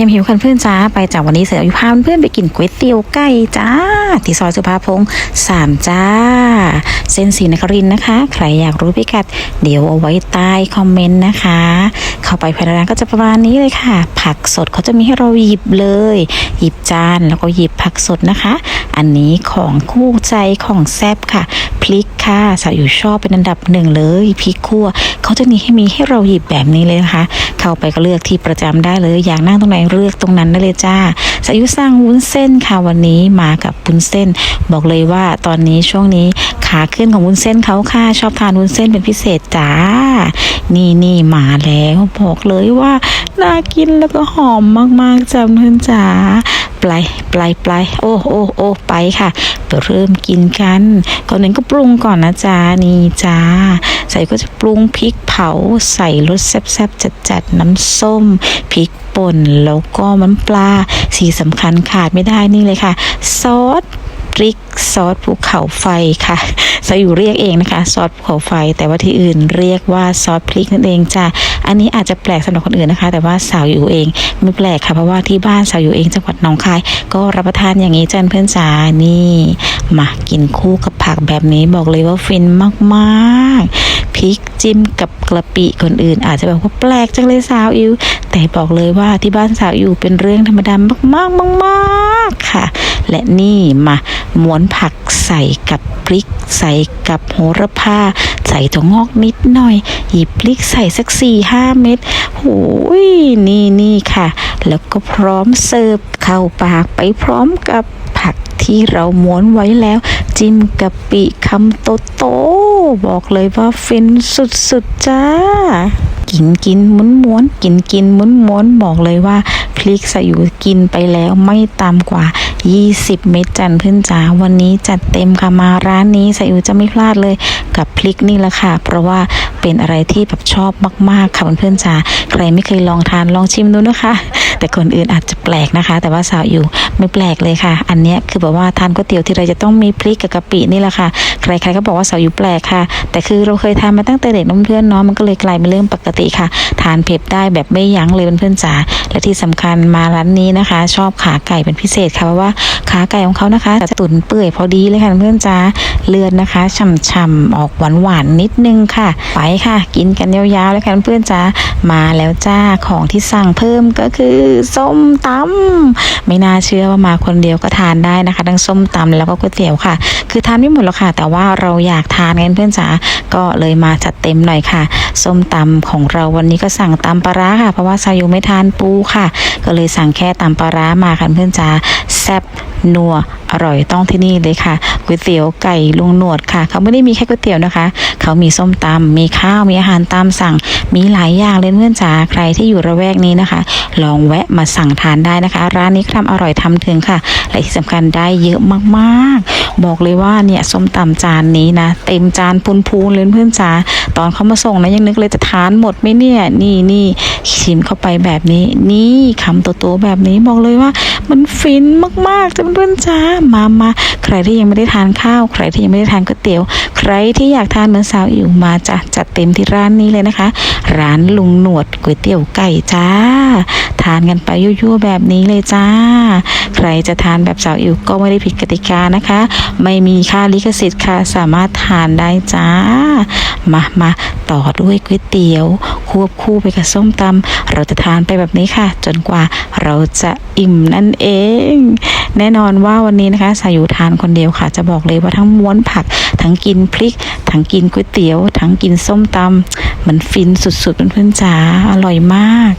ยังหิวกันเพื่อนจ้าไปจากวันนี้เสร็จพาเพื่อนไปกินก๋วยเตี๋ยวไก่จ้าที่ซอยสุภาพงศ์สามจ้า เส้นสีนครินนะคะ ใครอยากรู้พิกัด เดี๋ยวเอาไว้ใต้คอมเมนต์นะคะ เข้าไปภายในร้านก็จะประมาณนี้เลยค่ะ ผักสดเขาจะมีให้เราหยิบเลย หยิบจานแล้วก็หยิบผักสดนะคะ อันนี้ของคู่ใจของแซบค่ะพริกค่ะสาวอยู่ชอบเป็นอันดับหนึ่งเลยพริกคั่วเขาจะมีให้มีให้เราหยิบแบบนี้เลยนะคะ เข้าไปก็เลือกที่ประจำได้เลยอยากนั่งตรงไหนเลือกตรงนั้นได้เลยจ้าสายุสร้างวุ้นเส้นค่ะวันนี้มากับวุ้นเส้น บอกเลยว่าตอนนี้ช่วงนี้ขาขึ้นของวุ้นเส้นเขาค่ะชอบทานวุ้นเส้นเป็นพิเศษจ้า นี่นี่มาแล้วบอกเลยว่าน่ากินแล้วก็หอมมากๆจ้าเพื่อนจ๋า ลายปลายปลายโอ้โอ้โอ้ไปค่ะเริ่มกินกัน ก่อนหนึ่งก็ปรุงก่อนนะจ้านี่จ้าใส่ก็จะปรุงพริกเผาใส่รสแซ่บๆจัดๆน้ำส้มพริกป่นแล้วก็มันปลาสีสำคัญขาดไม่ได้นี่เลยค่ะ ซอสพริกซอสภูเขาไฟค่ะสาอยู่เรียกเองนะคะ ซอสภูเขาไฟ แต่ว่าที่อื่นเรียกว่าซอสพริกนั่นเองจ้ะ อันนี้อาจจะแปลกสำหรับคนอื่นนะคะ แต่ว่าสาวอยู่เองไม่แปลกค่ะเพราะว่าที่บ้านสาวอยู่เองจังหวัดหนองคาย ก็รับประทานอย่างนี้จันเพื่อนจ๋านี่มากินคู่กับผักแบบนี้บอกเลยว่าฟินมากๆพริกจิ้มกับกระปิคนอื่น อาจจะแบบว่าแปลกจังเลยสาวอิวแต่บอกเลยว่าที่บ้านสาวอยู่เป็นเรื่องธรรมดามากๆมากๆค่ะ และนี่มาม้วนผักใส่กับพริกใส่กับโหระพาใส่ถั่วงอกนิดหน่อย หยิบพริกใส่สักสี่ห้าเม็ดโอ้ยนี่นี่ค่ะ แล้วก็พร้อมเสิร์ฟเข้าปากไปพร้อมกับผักที่เราม้วนไว้แล้ว จิ้มกะปิคำโตโต บอกเลยว่าฟินสุดๆจ้า กินกินม้วนม้วนกินกินม้วนม้วนบอกเลยว่าพริกสายูกินไปแล้วไม่ต่ำกว่า 20 เม็ดจันเพื่อนจ๋าวันนี้จัดเต็มค่ะมาร้านนี้สายูจะไม่พลาดเลยกับพริกนี่แหละค่ะ เพราะว่าเป็นอะไรที่แบบชอบมากๆค่ะเพื่อนๆจ๋าใครไม่เคยลองทานลองชิมดูนะคะ แต่คนอื่นอาจจะแปลกนะคะ แต่ว่าสาวอยู่ไม่แปลกเลยค่ะ อันนี้คือแบบว่าทานก๋วยเตี๋ยวที่ไราจะต้องมีพริกกับกะปินี่แหละค่ะ ใครๆก็บอกว่าสาวอยู่แปลกค่ะ แต่คือเราเคยทานมาตั้งแต่เด็กน้องเพื่อนเนาะมันก็เลยกลายเป็นเรื่องปกติค่ะ ทานเผ็ดได้แบบไม่ยั้งเลยเพื่อนๆจ๋าและที่สำคัญมาร้านนี้นะคะ ชอบขาไก่เป็นพิเศษค่ะเพราะว่าขาไก่ของเขานะคะจะตุ๋นเปื่อยพอดีเลยค่ะเพื่อนจ๋าเลือดนะคะฉ่ำๆออกหวานๆนิดนึงค่ะ ไปค่ะ กินกันยาวๆเลยค่ะเพื่อนจ๋ามาแล้วจ้าของที่สั่งเพิ่มก็คือส้มตำไม่น่าเชื่อว่ามาคนเดียวก็ทานได้นะคะ ทั้งส้มตำแล้วก็ก๋วยเตี๋ยวค่ะ คือทานไม่หมดหรอกค่ะ แต่ว่าเราอยากทานกันเพื่อนจ๋าก็เลยมาจัดเต็มหน่อยค่ะ ส้มตำของเราวันนี้ก็สั่งตำปลาร้าค่ะ เพราะว่าซายุไม่ทานปูค่ะ ก็เลยสั่งแค่ตำปลาร้ามาค่ะเพื่อนจ๋าแซ่บนัวอร่อยต้องที่นี่เลยค่ะ ก๋วยเตี๋ยวไก่ลุงหนวดค่ะ เขาไม่ได้มีแค่ก๋วยเตี๋ยวนะคะ เขามีส้มตำมีข้าวมีอาหารตามสั่ง มีหลายอย่างเลยเพื่อนจ๋าใครที่อยู่ระแวกนี้นะคะ ลองแวะมาสั่งทานได้นะคะ ร้านนี้ทำอร่อยทำถึงค่ะ และที่สำคัญได้เยอะมากๆ บอกเลยว่าเนี่ยส้มตำจานนี้นะ เต็มจานพูนๆเลยเพื่อนจ๋าตอนเขามาส่งนะยังนึกเลยจะทานหมดไหมเนี่ยนี่นี่ ชิมเข้าไปแบบนี้ นี่คำโตๆแบบนี้บอกเลยว่า มันฟินมากๆจ้ะเพื่อนจ้ามามาใครที่ยังไม่ได้ทานข้าว ใครที่ยังไม่ได้ทานก๋วยเตี๋ยว ใครที่อยากทานเหมือนสาวอิ๋วมาจ้ะจัดเต็มที่ร้านนี้เลยนะคะ ร้านลุงหนวดก๋วยเตี๋ยวไก่จ้า ทานกันไปยั่วๆแบบนี้เลยจ้า ใครจะทานแบบสาวอิ๋วก็ไม่ได้ผิดกติกานะคะ ไม่มีค่าลิขสิทธิ์ค่ะสามารถทานได้จ้า มามาต่อด้วยก๋วยเตี๋ยว ควบคู่ไปกับส้มตำเราจะทานไปแบบนี้ค่ะ จนกว่าเราจะอิ่มนั่นเอง แน่นอนว่าวันนี้นะคะสายุทานคนเดียวค่ะ จะบอกเลยว่าทั้งม้วนผัก ทั้งกินพริก ทั้งกินก๋วยเตี๋ยว ทั้งกินส้มตำมันฟินสุดๆเพื่อนๆจ๋าอร่อยมาก